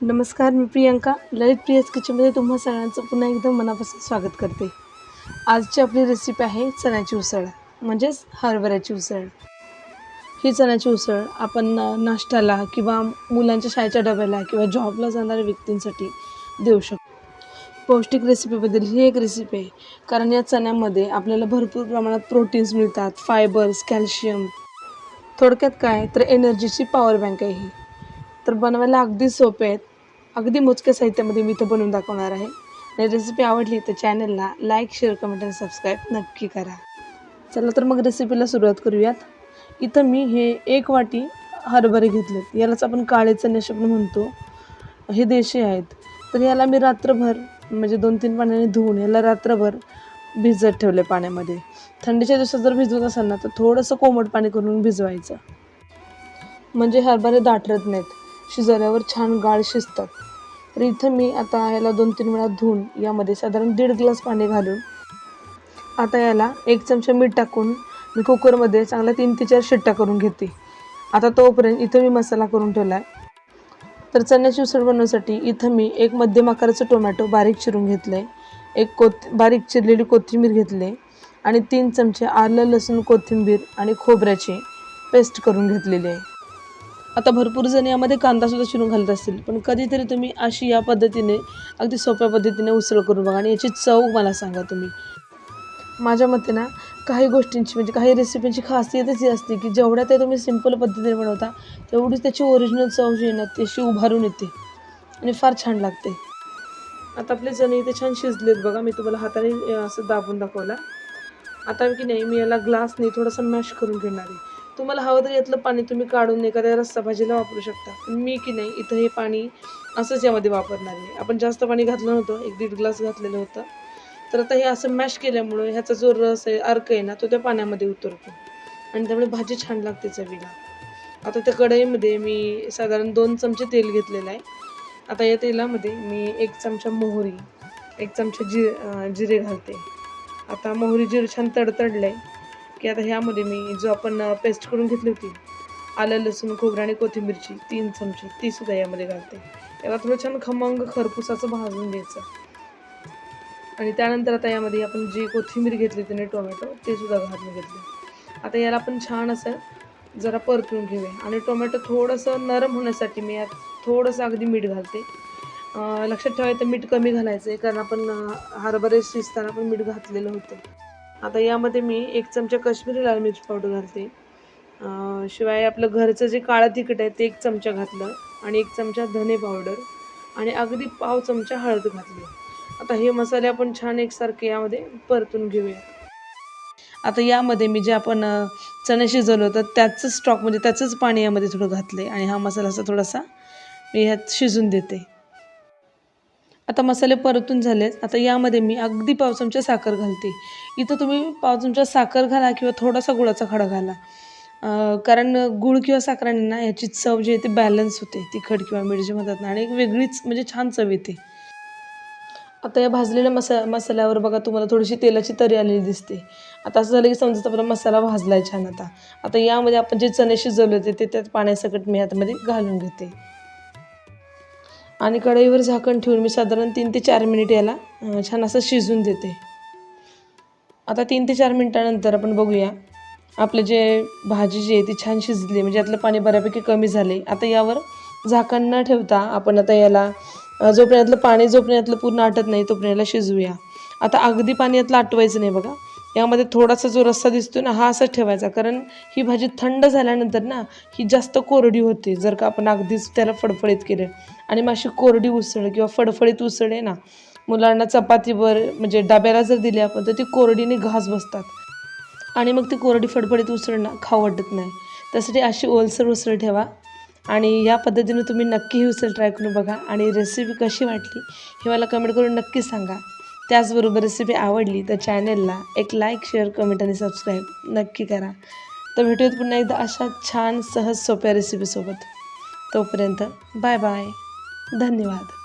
नमस्कार मी प्रियंका. ललित प्रियस किचनमध्ये तुम्हा सगळ्यांचं पुन्हा एकदम मनापासून स्वागत करते. आजची आपली रेसिपी आहे चण्याची उसळ म्हणजेच हरभऱ्याची उसळ. ही चण्याची उसळ आपण नाश्त्याला किंवा मुलांच्या शाळेच्या डब्याला किंवा जॉबला जाणाऱ्या व्यक्तींसाठी देऊ शकतो. पौष्टिक रेसिपीबद्दल ही एक रेसिपी आहे. कारण या चण्यामध्ये आपल्याला भरपूर प्रमाणात प्रोटीन्स मिळतात फायबर्स कॅल्शियम थोडक्यात काय? तर एनर्जीची पॉवर बँक आहे ही. तर बनवायला अगदी सोपे आहेत. अगदी मोजक्या साहित्यामध्ये मी इथं बनवून दाखवणार आहे. आणि रेसिपी आवडली तर चॅनलला लाईक शेअर कमेंट आणि सबस्क्राईब नक्की करा. चला तर मग रेसिपीला सुरुवात करूयात. इथं मी हे एक वाटी हरभरे घेतलेत. यालाच आपण काळे चणे पण म्हणतो. हे देशी आहेत. तर याला मी रात्रभर म्हणजे दोन तीन पाण्याने धुवून याला रात्रभर भिजत ठेवले पाण्यामध्ये. थंडीच्या दिवसात जर भिजवत असाल ना तर थोडंसं कोमट पाणी करून भिजवायचं. म्हणजे हरभरे दाटरत नाहीत. शिजवल्यावर छान गाळ शिजतात. तर इथं मी आता याला दोन तीन वेळा धुवून यामध्ये साधारण दीड ग्लास पाणी घालून आता याला एक चमचा मीठ टाकून मी कुकरमध्ये चांगल्या तीन ते चार शिट्ट्या करून घेते. आता तोपर्यंत इथं मी मसाला करून ठेवला आहे तर चण्याची उसळ बनवण्यासाठी इथं मी एक मध्यम आकाराचं टोमॅटो बारीक चिरून घेतलं आहे एक कोथ बारीक चिरलेली कोथिंबीर घेतली आहे आणि तीन चमचे आलं लसूण कोथिंबीर आणि खोबऱ्याची पेस्ट करून घेतलेली आहे. आता भरपूर जण यामध्ये कांदासुद्धा चिरून घालत असतील. पण कधीतरी तुम्ही अशी या पद्धतीने अगदी सोप्या पद्धतीने उसळ करून बघा आणि याची चव मला सांगा तुम्ही. माझ्या मते ना काही गोष्टींची म्हणजे काही रेसिपींची खासियतच ही असते की जेवढ्या ते तुम्ही सिंपल पद्धतीने बनवता तेवढीच त्याची ओरिजिनल चव जी आहे ना ती उभारून येते आणि फार छान लागते. आता आपले जण इथे छान शिजलेत बघा मी तुम्हाला हाताने असं दाबून दाखवला. आता की नाही मी याला ग्लासने थोडासा मॅश करून घेणार आहे. तुम्हाला हवं तर यातलं पाणी तुम्ही काढून एखाद्या रस्सा भाजीला वापरू शकता. पण मी की नाही इथं हे पाणी असंच यामध्ये वापरणार आहे. आपण जास्त पाणी घातलं नव्हतं एक दीड ग्लास घातलेलं होतं. तर आता हे असं मॅश केल्यामुळं ह्याचा जो रस आहे अर्क आहे ना तो त्या पाण्यामध्ये उतरतो. आणि त्यामुळे भाजी छान लागते चवीला. आता त्या कढईमध्ये मी साधारण दोन चमचे तेल घेतलेलं आहे. आता या तेलामध्ये मी एक चमचा मोहरी एक चमचा जि जिरे घालते. आता मोहरी जिरे छान तडतडलं. आहे की आता ह्यामध्ये मी जो आपण पेस्ट करून घेतली होती आलं लसूण खोबरं आणि कोथिंबीरची तीन चमचे ती सुद्धा यामध्ये घालते. याला थोडं छान खमंग खरपुसाचं भाजून घ्यायचं. आणि त्यानंतर आता यामध्ये आपण जी कोथिंबीर घेतली त्याने टोमॅटो ते सुद्धा घालून घेतले. आता याला आपण छान असं जरा परतून घेऊया. आणि टोमॅटो थोडंसं नरम होण्यासाठी मी यात थोडंसं अगदी मीठ घालते. लक्षात ठेवायचं मीठ कमी घालायचं आहे कारण आपण हरभरे शिजताना पण मीठ घातलेलं होतं. आता यामध्ये मी एक चमचा काश्मीरी लाल मिरची पावडर घालते. शिवाय आपलं घरचं जे काळं तिखट आहे ते एक चमचा घातलं आणि एक चमचा धने पावडर आणि अगदी पाव चमचा हळद घातली. आता हे मसाले आपण छान एकसारखे यामध्ये परतून घेऊया. आता यामध्ये मी जे आपण चणे शिजवलं होतं त्याचंच स्टॉक म्हणजे त्याचंच पाणी यामध्ये थोडं घातलं आहे आणि हा मसाला असा थोडासा मी ह्यात शिजून देते. आता मसाले परतून झालेत. आता यामध्ये मी अगदी पाव चमचा साखर घालते. इथं तुम्ही पाव चमचा साखर घाला किंवा थोडासा गुळाचा खडा घाला. कारण गुळ किंवा साखराने ना याची चव जी आहे ती बॅलन्स होते. तिखट किंवा मिरची म्हणतात ना आणि एक वेगळीच म्हणजे छान चव येते. आता या भाजलेल्या मसा मसाल्यावर बघा तुम्हाला थोडीशी तेलाची तरी आलेली दिसते. आता असं झालं की समजा आपला मसाला भाजला आहे छान आता. आता यामध्ये आपण जे चणे शिजवले होते ते त्यात पाण्यासकट मी आतमध्ये घालून घेते. आणि कढईवर झाकण ठेवून मी साधारण तीन ते चार मिनिट याला छान असं शिजून देते. आता तीन ते चार मिनटानंतर आपण बघूया आपले जे भाजी जी आहे ती छान शिजली म्हणजे यातलं पाणी बऱ्यापैकी कमी झाले. आता यावर झाकण न ठेवता आपण आता याला जोपर्यंतलं पाणी जोपर्यंतलं पूर्ण आटत नाही तोपर्यंत याला शिजवूया. आता अगदी पाणी यातलं आटवायचं नाही बघा. यामध्ये थोडासा जो रस्सा दिसतो ना हा असाच ठेवायचा. कारण ही भाजी थंड झाल्यानंतर ना ही जास्त कोरडी होते जर का आपण अगदीच त्याला फडफडीत केलं. आणि मग अशी कोरडी उसळ किंवा फडफडीत उसळ आहे ना मुलांना चपातीवर म्हणजे डब्याला जर दिली आपण तर ती कोरडीने घास बसतात. आणि मग ती कोरडी फडफडीत उसळ ना खाऊ वाटत नाही. त्यासाठी अशी ओलसर उसळ ठेवा. आणि या पद्धतीनं तुम्ही नक्की ही उसळ ट्राय करून बघा. आणि रेसिपी कशी वाटली हे मला कमेंट करून नक्की सांगा. त्याचबरोबर रेसिपी आवडली तर चॅनेलला एक लाईक शेअर कमेंट आणि सबस्क्राईब नक्की करा. तर भेटूयात पुन्हा एकदा अशा छान सहज सोप्या रेसिपीसोबत तोपर्यंत बाय बाय धन्यवाद.